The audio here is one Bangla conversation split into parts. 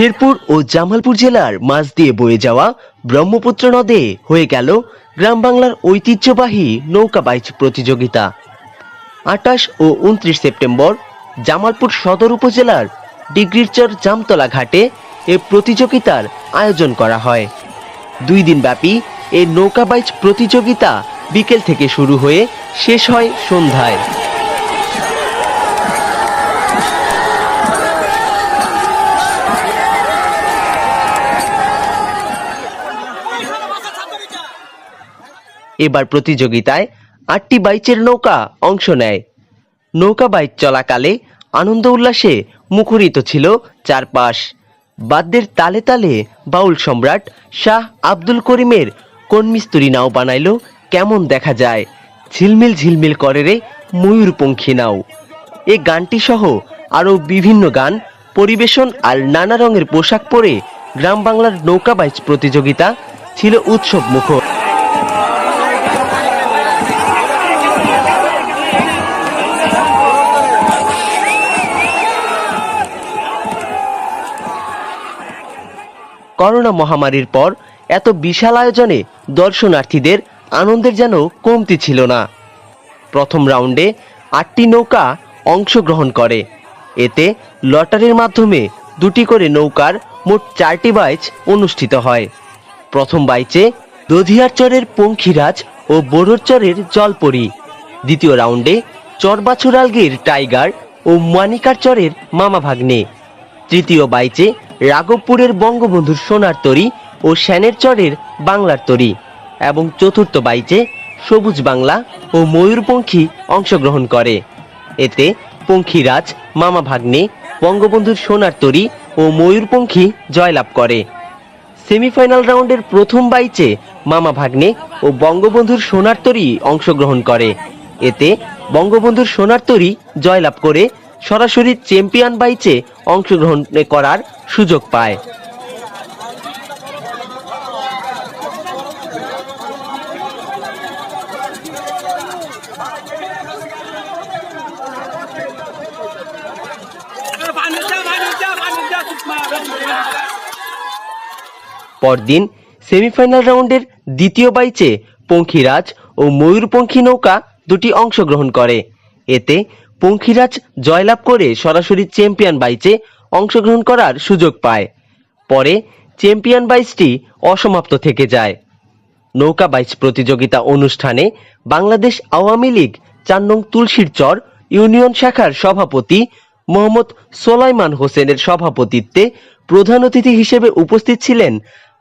শেরপুর ও জামালপুর জেলার মাঝ দিয়ে বয়ে যাওয়া ব্রহ্মপুত্র নদে হয়ে গেল গ্রাম বাংলার ঐতিহ্যবাহী নৌকা বাইচ প্রতিযোগিতা। আটাশ ও উনত্রিশ সেপ্টেম্বর জামালপুর সদর উপজেলার ডিগ্রিরচর জামতলা ঘাটে এ প্রতিযোগিতার আয়োজন করা হয়। দুই দিন ব্যাপী এই নৌকা বাইচ প্রতিযোগিতা বিকেল থেকে শুরু হয়ে শেষ হয় সন্ধ্যায়। এবার প্রতিযোগিতায় আটটি বাইচের নৌকা অংশ নেয়। নৌকা বাইচ চলাকালে আনন্দ উল্লাসে মুখরিত ছিল চারপাশ। বাদ্যের তালে তালে বাউল সম্রাট শাহ আব্দুল করিমের কোন মিস্তুরি নাও বানাইল, কেমন দেখা যায়? ঝিলমিল ঝিলমিল করে রে ময়ূরপঙ্খী নাও। এ গানটি সহ আরও বিভিন্ন গান, পরিবেশন আর নানা রঙের পোশাক পরে গ্রাম বাংলার নৌকা বাইচ প্রতিযোগিতা ছিল উৎসব মুখর করোনা মহামারীর পর এত বিশাল আয়োজনে দর্শনার্থীদের আনন্দের যেন কমতি ছিল না। প্রথম রাউন্ডে আটটি নৌকা অংশগ্রহণ করে। এতে লটারির মাধ্যমে দুটি করে নৌকার মোট চারটি বাইচ অনুষ্ঠিত হয়। প্রথম বাইচে দধিয়ার চরের পঙ্খিরাজ ও বোরোর চরের জলপরি। দ্বিতীয় রাউন্ডে চরবাছুরালগির টাইগার ও মানিকার চরের মামা ভাগ্নে তৃতীয় বাইচে রাঘবপুরের বঙ্গবন্ধুর সোনার তরী ও শ্যানের চরের বাংলার তরী এবং চতুর্থ বাইচে সবুজ বাংলা ও ময়ূরপঙ্খী অংশগ্রহণ করে। এতে পঙ্খিরাজ, মামা ভাগ্নে, বঙ্গবন্ধুর সোনার তরী ও ময়ূরপঙ্খী জয়লাভ করে। সেমিফাইনাল রাউন্ডের প্রথম বাইচে মামা ভাগ্নে ও বঙ্গবন্ধুর সোনার তরী অংশগ্রহণ করে। এতে বঙ্গবন্ধুর সোনার তরী জয়লাভ করে সরাসরি চ্যাম্পিয়ন বাইচে অংশগ্রহণ করার সুযোগ পায়। পরদিন সেমিফাইনাল রাউন্ডের দ্বিতীয় বাইচে পঙ্খিরাজ ও ময়ূরপঙ্খী নৌকা দুটি অংশগ্রহণ করে। এতে পঙ্খিরাজ জয়লাভ করে সরাসরি চ্যাম্পিয়ন বাইচে অংশগ্রহণ করার সুযোগ পায়। পরে চ্যাম্পিয়ন বাইচটি অসমাপ্ত থেকে যায়। নৌকা বাইচ প্রতিযোগিতা অনুষ্ঠানে বাংলাদেশ আওয়ামী লীগ চার নং তুলসীর চর ইউনিয়ন শাখার সভাপতি মোহাম্মদ সোলাইমান হোসেনের সভাপতিত্বে প্রধান অতিথি হিসেবে উপস্থিত ছিলেন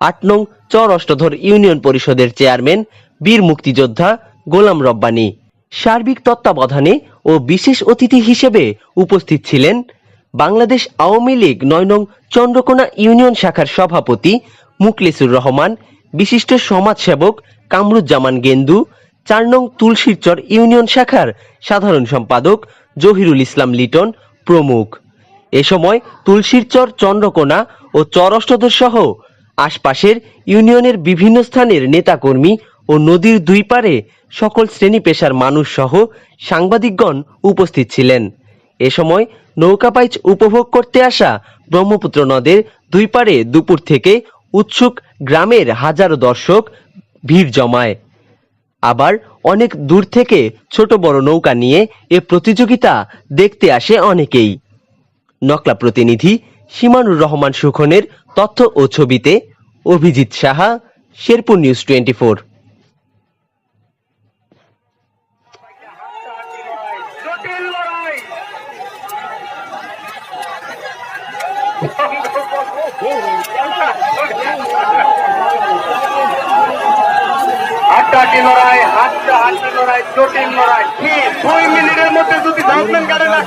আট নং চর অষ্টধর ইউনিয়ন পরিষদের চেয়ারম্যান, বীর মুক্তিযোদ্ধা গোলাম রব্বানী। সার্বিক তত্ত্বাবধানে ও বিশেষ অতিথি হিসেবে উপস্থিত ছিলেন বাংলাদেশ আওয়ামী লীগ নয় নং চন্দ্রকোনা ইউনিয়ন শাখার সভাপতি মুকলেসুর রহমান, বিশিষ্ট সমাজসেবক কামরুজ্জামান গেন্দু, চার নং তুলসীরচর ইউনিয়ন শাখার সাধারণ সম্পাদক জহিরুল ইসলাম লিটন প্রমুখ। এ সময় তুলসীরচর চন্দ্রকোনা ও চর সহ আশপাশের ইউনিয়নের বিভিন্ন স্থানের নেতাকর্মী ও নদীর দুই পারে সকল শ্রেণি পেশার মানুষ সহ সাংবাদিকগণ উপস্থিত ছিলেন। এ সময় নৌকা বাইচ উপভোগ করতে আসা ব্রহ্মপুত্র নদের দুই পারে দুপুর থেকে উৎসুক গ্রামের হাজারো দর্শক ভিড় জমায়। আবার অনেক দূর থেকে ছোট বড় নৌকা নিয়ে এ প্রতিযোগিতা দেখতে আসে অনেকেই। নকলা প্রতিনিধি সীমানুর রহমান সুখনের তথ্য ও ছবিতে অভিজিৎ সাহা, শেরপুর নিউজ টোয়েন্টি হাড্ডাহাড্ডি লড়াই হাড্ডাহাড্ডি লড়াই, জটিল লড়াই। ঠিক দুই মিনিটের মধ্যে যদি জাজমেন্ট কাটে না।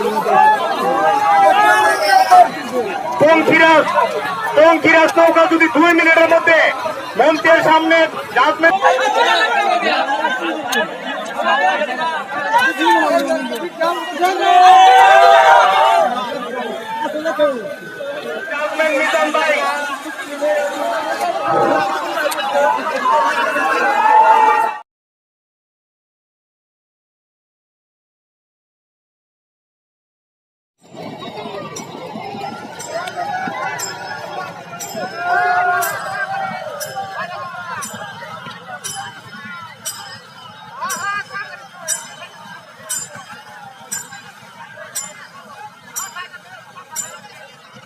পঙ্খিরাজ পঙ্খিরাজ নৌকা যদি দুই মিনিটের মধ্যে মঞ্চের সামনে judgement Government Mitambay.